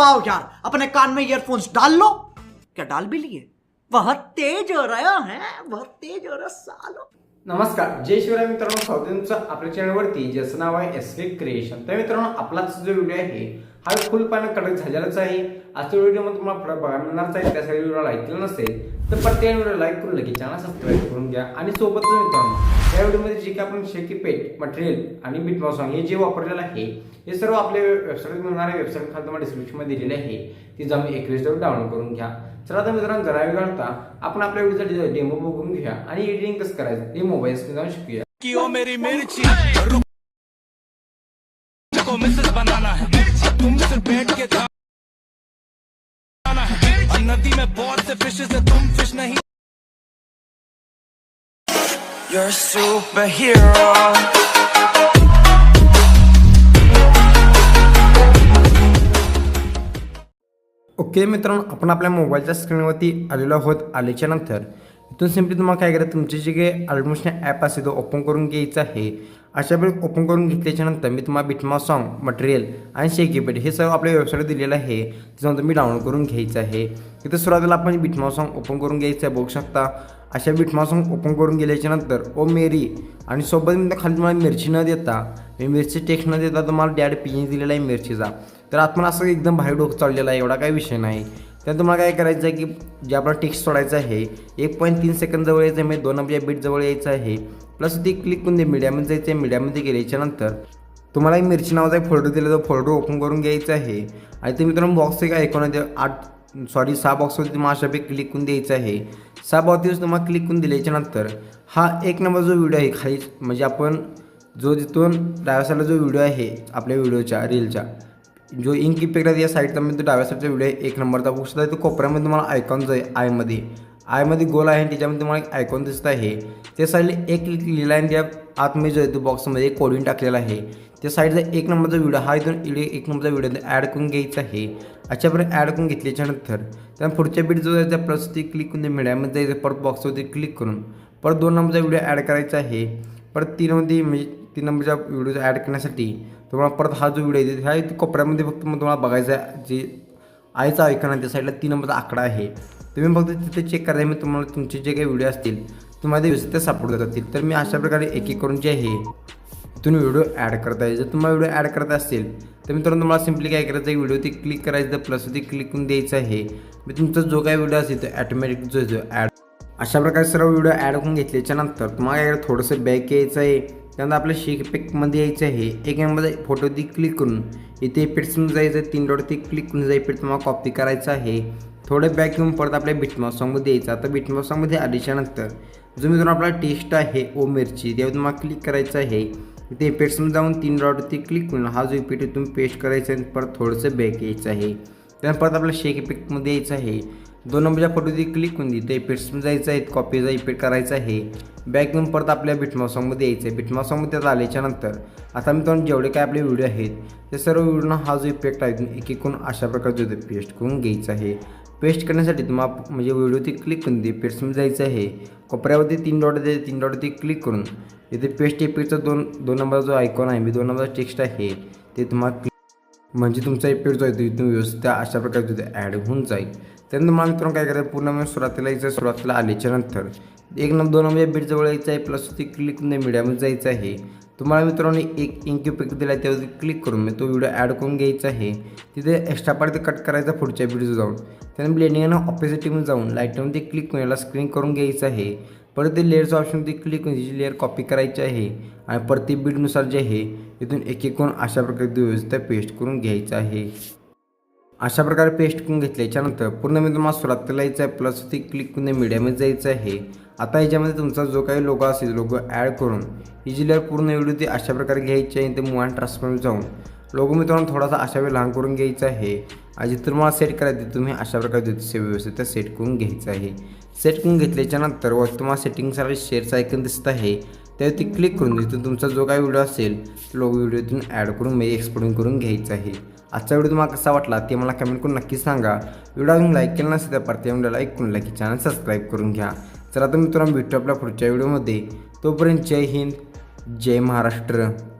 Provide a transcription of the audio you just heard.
आओ यार अपने कान में ईयरफोन्स डाल लो। क्या डाल भी लिए? बहुत तेज हो रहा है बहुत तेज हो रहा सालो। नमस्कार जय शिवराय मित्रांनो स्वागत आहे आपल्या चॅनलवरती ज्याचं नाव आहे एस क्रिएशन तर मित्रांनो आपलाच जो व्हिडिओ आहे हा फुल पानं कडक झालेलाच आहे. आजच्या व्हिडिओमध्ये तुम्हाला फरक बघायला मिळणारच आहे त्यासाठी व्हिडिओ लाईक केलं नसेल तर प्रत्येक व्हिडिओ लाईक करून लगेच चॅनल सबस्क्राईब करून घ्या. आणि सोबतच मित्रांनो या व्हिडिओमध्ये जे काही आपण शेकी पेट मटेरियल आणि बिटमॉ सॉंग हे जे वापरलेलं आहे हे सर्व आपल्या वेबसाईट मिळणाऱ्या वेबसाईट खाली तुम्हाला डिस्क्रिप्शनमध्ये दिलेले आहे. ती जाऊन एक डाउनलोड करून घ्या. चला तर मित्रांनो जरा वेळ घालता आपण आपल्या व्हिडिओचा डेमो बघून घ्या आणि एडिटिंग कसं करायचं हे मोबाईल स्क्रीन जाऊन शिकूया. मिर्ची को मिसेस बनाना है। तुम सिर्फ बैठ के खाना नदी में बहुत से फिशेस है तुम फिश नहीं। You're a superhero. ओके मित्रांनो आपण आपल्या मोबाईलच्या स्क्रीनवरती आलेलो आहोत आल्याच्यानंतर. इथून सिम्पली तुम्हाला काय करायचं तुमचे जे काही अल्टमोशन ॲप असेल तो ओपन करून घ्यायचं आहे. अशा वेळी ओपन करून घेतल्याच्यानंतर मी तुम्हाला बिटमा सॉन्ग मटेरियल आणि शेकीपेट हे सर्व आपल्या वेबसाईट दिलेलं आहे. त्याच्यानंतर तुम्ही डाउनलोड करून घ्यायचं आहे. इथं सुरुवातीला आपण बिटमा सॉन्ग ओपन करून घ्यायचं आहे बघू शकता. अशा बिटमा सॉन्ग ओपन करून गेल्याच्यानंतर ओ मेरी आणि सोबत मी खाली तुम्हाला मिरची न देता मी मिरची टेक्स्ट न देता तुम्हाला डॅड पी दिलेला आहे मिरचीचा. तर आपण असं एकदम भारी डोकं चाललेला आहे एवढा काही विषय नाही. त्यात तुम्हाला काय करायचं आहे की जे आपला टेक्स्ट सोडायचं आहे एक पॉईंट तीन सेकंद जवळ यायचं आहे म्हणजे दोन नंबरच्या बीट जवळ यायचं आहे. प्लस ती क्लिक करून दे मीडियामध्ये जायचं आहे मीडियामध्ये गेल्याच्यानंतर तुम्हाला एक मिरची नावाचा एक फोल्डर दिला तो फोल्डर ओपन करून घ्यायचा आहे. आणि ते मित्रांनो बॉक्स एक ऐकून आहे आठ सॉरी सहा बॉक्सवरती तुम्हाला अशापैकी क्लिक करून द्यायचं आहे. सहा बॉक्सवर तुम्हाला क्लिक करून दिल्याच्यानंतर हा एक नंबर जो व्हिडिओ आहे खाली म्हणजे आपण जो जिथून डाव्या साईडला जो व्हिडिओ आहे आपल्या व्हिडिओच्या रीलच्या जो इंक इफेक्ट आहे या साईडचा मी तो डाव्या साईडचा व्हिडिओ आहे एक नंबरचा बघू शकता तो कोपऱ्यामध्ये तुम्हाला आयकॉन जो आहे आयमध्ये आयमध्ये गोल आहे आणि त्याच्यामध्ये तुम्हाला एक आयकॉन दिसत आहे. त्या साईडला एक लिहिला आहे आणि त्या आतमध्ये जो आहे तो बॉक्समध्ये एक कोडिंग टाकलेला आहे. त्या साईडचा एक नंबरचा व्हिडिओ हा इथून इडे एक नंबरचा व्हिडिओ ॲड करून घ्यायचा आहे. अशापर्यंत ॲड करून घेतल्याच्यानंतर त्या पुढच्या बीट जो आहे त्या प्लसवरती क्लिक करून मीडियामध्ये जायचं परत बॉक्सवरती क्लिक करून. परत दोन नंबरचा व्हिडिओ ॲड करायचा आहे. परत तीनमध्ये म्हणजे तीन नंबरच्या व्हिडिओ ॲड करण्यासाठी तुम्हाला परत हा जो व्हिडिओ आहे ह्या कपड्यामध्ये कोपऱ्यामध्ये फक्त मग तुम्हाला बघायचा जे आयचा ऐकन त्या साईडला तीन नंबरचा आकडा आहे. तुम्ही फक्त तिथे चेक करायचं मी तुम्हाला तुमचे जे काही व्हिडिओ असतील तुम्हाला ते व्यवस्थित सपोर्ट जातील. तर मी अशा प्रकारे एक एक करून जे आहे तुम्ही व्हिडिओ ॲड करता येईल जर तुम्हाला व्हिडिओ ॲड करत असेल तर मित्रांनो तुम्हाला सिम्पली काय करायचं आहे व्हिडिओ ते क्लिक करायचं प्लसवरती क्लिक करून द्यायचं आहे. मी तुमचा जो काही व्हिडिओ असेल तो ॲटोमॅटिक जो जो ॲड अशा प्रकारे सर्व व्हिडिओ ॲड करून घेतल्याच्या नंतर तुम्हाला काय थोडंसं बॅक यायचं आहे. त्यानंतर आपल्या शेक इफेक्टमध्ये यायचं आहे. एक नंबर फोटो ती क्लिक करून इथे इफेक्ट्समध्ये जायचं आहे तीन डॉट ती क्लिक करून जायचं इफेक्ट तुम्हाला कॉपी करायचं आहे. थोडं बॅक घेऊन परत आपल्या बिटमॉस सॉंगमध्ये यायचं. आता बिटमॉस सॉंगमध्ये आल्याच्यानंतर जो मित्रांनो आपला टेस्ट आहे ओ मिरची त्यावर तुम्हाला क्लिक करायचं आहे. इथे इफेक्ट्समध्ये जाऊन तीन डॉटवरती क्लिक करून हा जो इफेक्ट तुम्ही पेस्ट करायचा आहे परत थोडंसं बॅक यायचं आहे. त्यानंतर परत आपल्या शेक इफेक्टमध्ये यायचं आहे. दोन नंबरच्या फोटोवरती क्लिक करून तिथे इफेक्ट्समध्ये जायचं आहे कॉपीचा इफेक्ट करायचा आहे. बॅक घेऊन परत आपल्या बिटमॉ सॉंगमध्ये यायचं आहे. बिटमॉ सॉंगमध्ये त्यात आता मी तुम्हाला जेवढे काय आपले व्हिडिओ आहेत ते सर्व व्हिडिओना हा जो इफेक्ट आहे एक एक करून अशा प्रकारचे होते पेस्ट करून घ्यायचं आहे. पेस्ट करण्यासाठी तुम्हाला म्हणजे व्हिडिओ क्लिक करून दे पेस्टमध्ये जायचं आहे. कोपऱ्यावरती तीन डॉट दे तीन डॉट ती क्लिक करून इथे पेस्ट इफेक्टचा दोन दोन नंबरचा जो आयकॉन आहे मी दोन नंबरचा टेक्स्ट आहे ते तुम्हाला म्हणजे तुमचा इफेक्ट जो आहे तो इथून व्यवस्थित अशा प्रकारे तिथे ॲड होऊन जाईल. त्यानंतर मला मित्रांनो काय करायचं पूर्ण म्हणजे सुरुवातीला यायचं सुरुवातीला आल्याच्यानंतर एक नंबर दोन नंबर या जवळ यायचं आहे प्लस ते क्लिक करून मीडियामध्ये जायचं आहे. तुम्हाला मित्रांनो एक इंक इफेक्ट दिला आहे त्यावरती क्लिक करून मी तो व्हिडिओ ॲड करून घ्यायचा आहे. तिथे एक्स्ट्रा पार्ट कट करायचा पुढच्या व्हिडिओ जाऊन. त्यानंतर ब्लेंडिंगनं ऑपोजिटिव्ह जाऊन लाईटमध्ये क्लिक करून याला स्क्रीन करून घ्यायचं आहे. परत ते लेअरचं ऑप्शनमध्ये क्लिक करून तिची लेअर कॉपी करायची आहे. आणि प्रत्येक बीडनुसार जे आहे इथून एक एक करून अशा प्रकारे व्यवस्थित पेस्ट करून घ्यायचं आहे. अशा प्रकारे पेस्ट करून घेतल्याच्यानंतर पूर्ण मी तुम्हाला सुरुवातीला यायचं आहे प्लस ते क्लिक करून मीडियामध्ये जायचं आहे. आता याच्यामध्ये तुमचा जो काही लोगो असेल लोगो ॲड करून ही पूर्ण व्हिडिओ ती अशा प्रकारे घ्यायची आहे ते मूव ट्रान्सफॉर्म जाऊन लोगो मित्रांनो थोडासा अशा वेळी लहान करून घ्यायचा आहे. आणि जिथं तुम्हाला सेट करायचं तुम्ही अशा प्रकारे तिथे व्यवस्थित सेट करून घ्यायचं आहे. सेट करून घेतल्याच्यानंतर व तुम्हाला सेटिंगसाठी शेअरचं आयकन दिसत आहे. त्यावरती क्लिक करून तिथून तुमचा जो काही व्हिडिओ असेल तो लोगो व्हिडिओतून ॲड करून म्हणजे एक्सपोर्टिंग करून घ्यायचा आहे. आजचा व्हिडिओ तुम्हाला कसा वाटला ते मला कमेंट करून नक्की सांगा. व्हिडिओ अजून लाईक केला नसेल तर परत व्हिडिओ लाईक करून लाईक चॅनल सबस्क्राईब करून घ्या. चला तर मित्रांनो भेटू आपल्या पुढच्या व्हिडिओमध्ये. तोपर्यंत जय हिंद जय महाराष्ट्र.